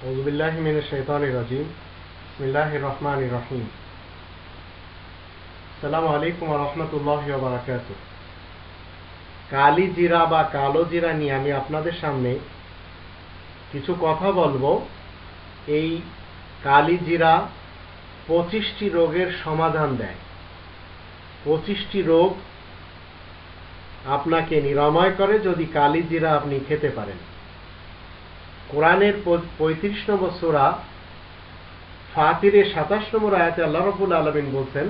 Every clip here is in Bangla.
أعوذ بالله من الشيطان الرجيم. بسم الله الرحمن الرحيم. السلام عليكم ورحمة الله وبركاته. কালি জিরা বা কালো জিরা নিয়ে আমি আপনাদের সামনে কিছু কথা বলব। এই কালি জিরা পঁচিশটি রোগের সমাধান দেয়। পঁচিশটি রোগ আপনাকে নিরাময় করে যদি কালি জিরা আপনি খেতে পারেন। কোরআনের পঁয়ত্রিশ নম্বর সোরা ফাতিরের সাতাশ নম্বর আয়াতে আল্লাহ রবুল আলমিন বলছেন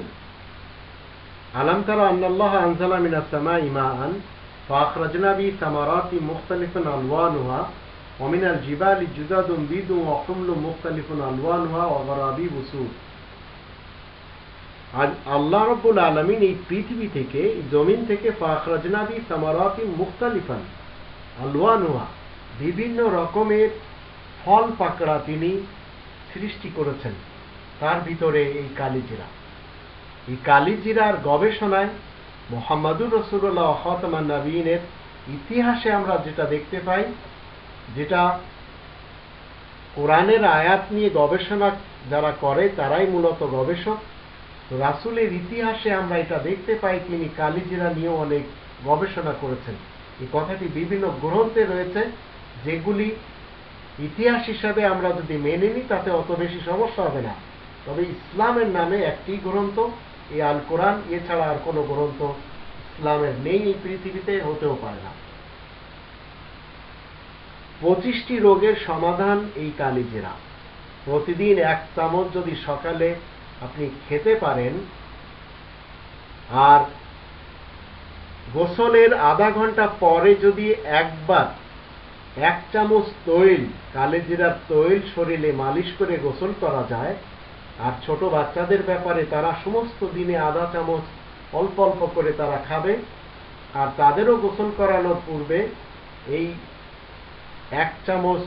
আলম তারা আন্নাল্লাহ আনজালা মিনা সামা ইমান فأخرجنا به ثمرات مختلفا ألوانها ومن الجبال جداد بيض وحمل مختلف ألوانها وغرابيب سود আজ আল্লাহ রব্বুল আলমিন এই পৃথিবী থেকে জমিন থেকে ফাখরাজনাবি সামারাতি মুখতালিফান আলওয়ানুয়া বিভিন্ন রকমের ফল পাকড়া তিনি সৃষ্টি করেছেন। তার ভিতরে এই কালিজিরা। এই কালিজিরার গবেষণায় মোহাম্মদুর রসুল্লাহ হতমান নবীনের ইতিহাসে আমরা যেটা দেখতে পাই, যেটা কোরআনের আয়াত নিয়ে গবেষণা যারা করে, তারাই মূলত গবেষক। রাসুলের ইতিহাসে আমরা এটা দেখতে পাই, তিনি কালিজিরা নিয়েও অনেক গবেষণা করেছেন। এই কথাটি বিভিন্ন গ্রন্থে রয়েছে। যেগুলি ইতিহাস হিসাবে আমরা যদি মেনে নিই, তাতে অত বেশি সমস্যা হবে না। তবে ইসলামের নামে একটি গ্রন্থ এই আল কোরআন, এছাড়া আর কোনো গ্রন্থ ইসলামের নেই এই পৃথিবীতে, হতেও পারে না। পঁচিশটি রোগের সমাধান এই কালিজেরা। প্রতিদিন এক চামচ যদি সকালে আপনি খেতে পারেন, আর গোসলের আধা ঘণ্টা পরে যদি একবার এক চামচ তৈল, কালেজিরার তৈল শরীরে মালিশ করে গোসল করা যায়। আর ছোট বাচ্চাদের ব্যাপারে তারা সমস্ত দিনে আধা চামচ অল্প অল্প করে তারা খাবে। আর তাদেরও গোসল করানোর পূর্বে এই এক চামচ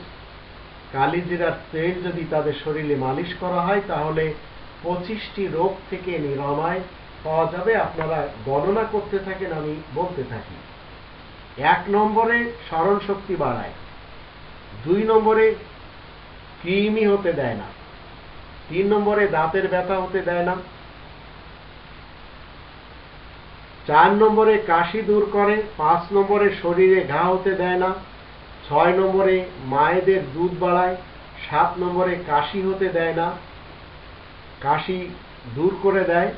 কালিজিরার তেল যদি তাদের শরীরে মালিশ করা হয়, তাহলে পঁচিশটি রোগ থেকে নিরাময় পাওয়া যাবে। আপনারা গণনা করতে থাকেন, আমি বলতে থাকি। এক নম্বরে স্মরণ শক্তি বাড়ায়, দুই নম্বরে কৃমি হতে দেয় না, তিন নম্বরে দাঁতের ব্যথা হতে দেয় না, চার নম্বরে কাশি দূর করে, পাঁচ নম্বরে শরীরে ঘা হতে দেয় না, ছয় নম্বরে মায়েদের দুধ বাড়ায়, সাত নম্বরে কাশি হতে দেয় না, কাশি দূর করে দেয়,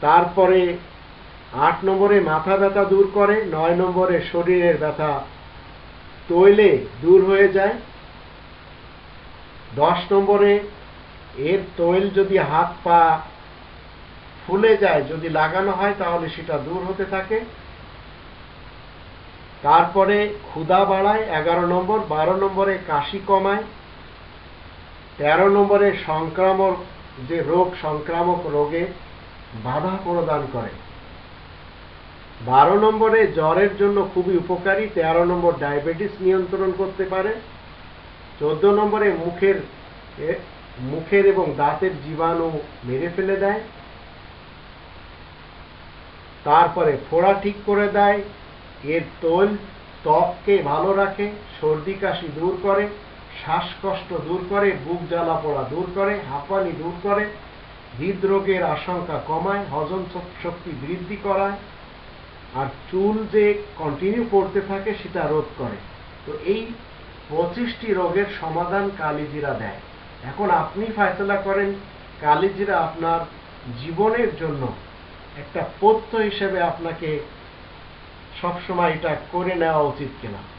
তারপরে আট নম্বরে মাথা ব্যথা দূর করে, নয় নম্বরে শরীরের ব্যথা তৈলে দূর হয়ে যায়। দশ নম্বরে এর তৈল যদি হাত পা ফুলে যায়, যদি লাগানো হয়, তাহলে সেটা দূর হতে থাকে। তারপরে ক্ষুদা বাড়ায়, এগারো নম্বর, বারো নম্বরে কাশি কমায়, তেরো নম্বরে সংক্রামক, যে রোগ, সংক্রামক রোগে বাধা প্রদান করে। বারো নম্বরে জ্বরের জন্য খুবই উপকারী, তেরো নম্বর ডায়াবেটিস নিয়ন্ত্রণ করতে পারে, চোদ্দ নম্বরে মুখের মুখের এবং দাঁতের জীবাণু মেরে ফেলে দেয়, তারপরে ফোড়া ঠিক করে দেয়, এর তোল ত্বককে ভালো রাখে, সর্দি কাশি দূর করে, শ্বাসকষ্ট দূর করে, বুক জ্বালা পোড়া দূর করে, হাঁপানি দূর করে, হৃদরোগের আশঙ্কা কমায়, হজম শক্তি বৃদ্ধি করায় আর চুল যে কন্টিনিউ করতে থাকে সেটা রোধ করে। তো এই পঁচিশটি রোগের সমাধান কালিজিরা দেয়। এখন আপনি ফয়সলা করেন, কালিজিরা আপনার জীবনের জন্য একটা পথ্য হিসেবে আপনাকে সবসময় এটা করে নেওয়া উচিত কিনা।